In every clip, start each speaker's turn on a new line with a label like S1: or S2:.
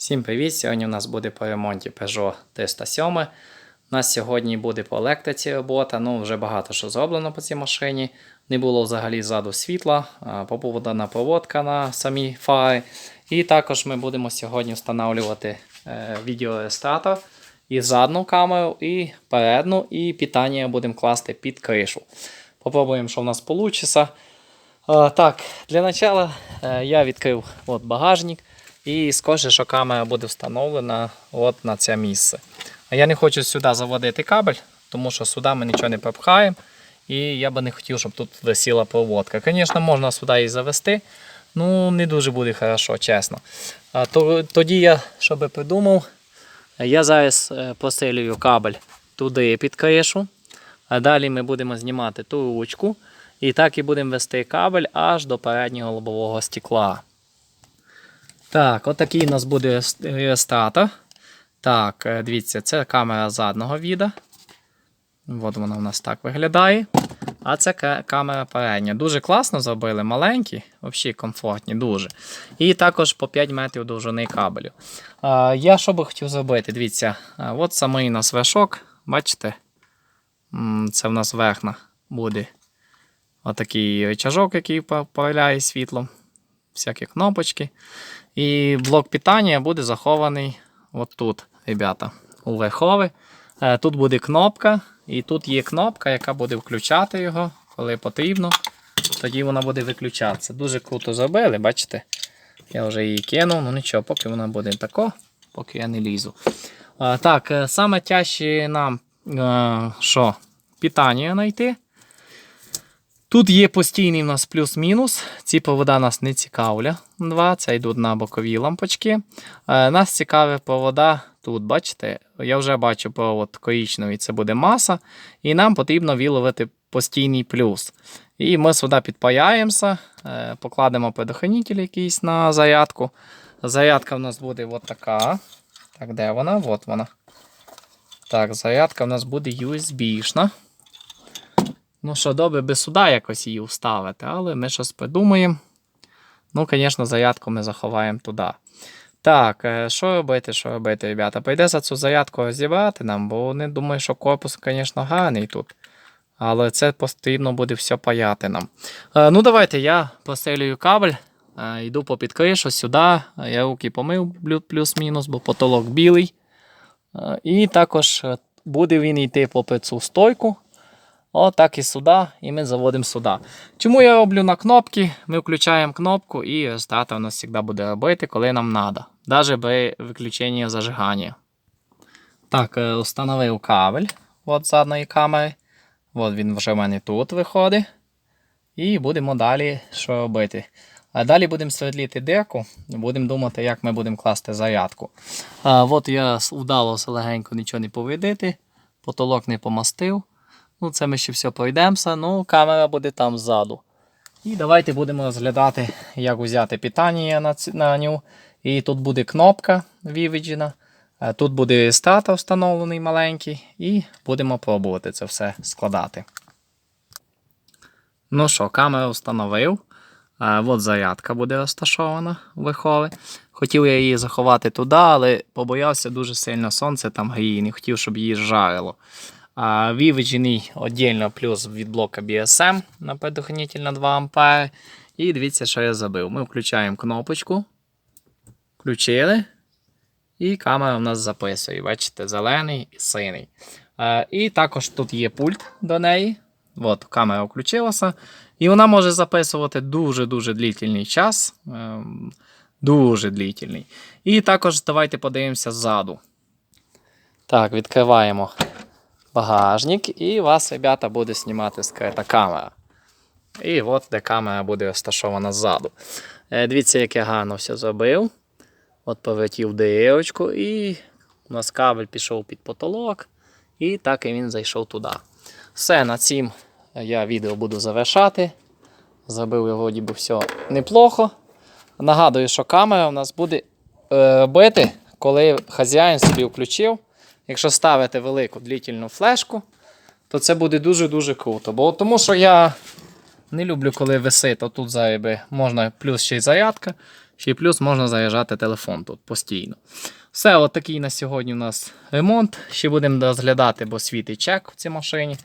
S1: Всім привіт! Сьогодні у нас буде по ремонті Peugeot 307. У нас сьогодні буде по електриці робота. Ну, вже багато що зроблено по цій машині. Не було взагалі ззаду світла, а, поповодана проводка на самій фари. І також ми будемо сьогодні встановлювати е, відеореєстратор і задну камеру, і передну, і питання будемо класти під кришу. Попробуємо, що в нас вийде. Так, для начала е, я відкрив от багажник. І що камера буде встановлена от на це місце. А я не хочу сюди заводити кабель, тому що сюди ми нічого не пропхаємо. І я би не хотів, щоб тут висіла проводка. Звісно, можна сюди її завести, ну не дуже буде хорошо, чесно. А, то, тоді я, що би придумав, я зараз е, посилюю кабель туди під кришу. А далі ми будемо знімати ту ручку. І так і будемо вести кабель аж до переднього лобового стекла. Так, отакий у нас буде реєстратор. Так, е, дивіться, це камера заднього віда. От вона у нас так виглядає. А це камера передня. Дуже класно зробили, маленькі, взагалі комфортні, дуже. І також по 5 метрів довжини кабелю. Я що би хотів зробити? Дивіться, от самий у нас вершок. Бачите? Це в нас верхна буде. Отакий рычажок, який управляє світлом. Всякі кнопочки. І блок питання буде захований от тут, ребята, у верхові. Е, Тут буде кнопка, і тут є кнопка, яка буде включати його, коли потрібно. Тоді вона буде виключатися. Дуже круто зробили, бачите? Я вже її кинув, ну нічого, поки вона буде тако, поки я не лізу. Е, Так, е, саме нам що? Питання знайти. Тут є постійний у нас плюс-мінус. Ці провода нас не цікавлять. Два, це йдуть на бокові лампочки. Е, нас цікавить провода тут, бачите, я вже бачу провод коричневий, це буде маса. І нам потрібно виловити постійний плюс. І ми сюди підпаяємося, е, покладемо предохранитель якийсь на зарядку. Зарядка в нас буде от така. Так, де вона? От вона. Так, зарядка в нас буде USB-шна. Ну що, добре би сюди якось її вставити, але ми щось придумаємо. Ну, звісно, зарядку ми заховаємо туди. Так, е, що робити, що робити, ребята? Прийдеться цю зарядку розібрати нам, бо вони думають, що корпус, звісно, гарний тут. Але це потрібно буде все паяти нам. Е, ну, давайте я посилюю кабель, е, йду по кришу сюди. Я руки помив плюс-мінус, бо потолок білий. І також буде він йти попри цю стойку. Отак і сюди, і ми заводимо сюди. Чому я роблю на кнопки? Ми включаємо кнопку і реєстратор у нас завжди буде робити, коли нам треба. Навіть при виключенні зажигання. Так, е, встановив кабель от задної камери. От він вже в мене тут виходить. І будемо далі що робити. А далі будемо свердліти дирку, будемо думати, як ми будемо класти зарядку. А, от я вдалося легенько нічого не повредити, потолок не помастив. Ну, це ми ще все пройдемося. Ну, камера буде там ззаду. І давайте будемо розглядати, як взяти питання на, на нього. І тут буде кнопка виведжена. а Тут буде реєстратор встановлений маленький. І будемо пробувати це все складати. Ну що, камеру встановив. От зарядка буде розташована в вихові. Хотів я її заховати туди, але побоявся дуже сильно сонце там гріє, не хотів, щоб її жарило. Виведений віддільно плюс від блока BSM на предохранитель на 2 А. І дивіться, що я забив. Ми включаємо кнопочку. Включили. І камера в нас записує. Бачите, зелений і синий. І також тут є пульт до неї. От, камера включилася. І вона може записувати дуже-дуже длительний час. Ем, Дуже длительний. І також давайте подивимося ззаду. Так, відкриваємо багажник, і вас, ребята, буде знімати скрита камера. І от де камера буде розташована ззаду. Е, Дивіться, як я гарно все зробив. От повертів дирочку, і у нас кабель пішов під потолок. І так і він зайшов туди. Все, на цим я відео буду завершати. Зробив його вроді би все неплохо. Нагадую, що камера у нас буде е, робити, коли хазяїн собі включив. Якщо ставити велику длительну флешку, то це буде дуже-дуже круто. Бо тому що я не люблю, коли висить отут зайби, можна плюс ще й зарядка. Ще й плюс можна заряджати телефон тут постійно. Все, от такий на сьогодні у нас ремонт. Ще будемо розглядати, бо світить чек в цій машині.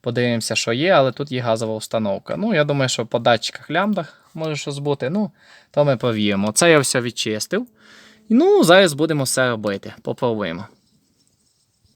S1: Подивимося, що є, але тут є газова установка. Ну, я думаю, що по датчиках лямбдах може щось бути. Ну, то ми повіємо. Це я все відчистив. Ну, зараз будемо все робити. Попробуємо.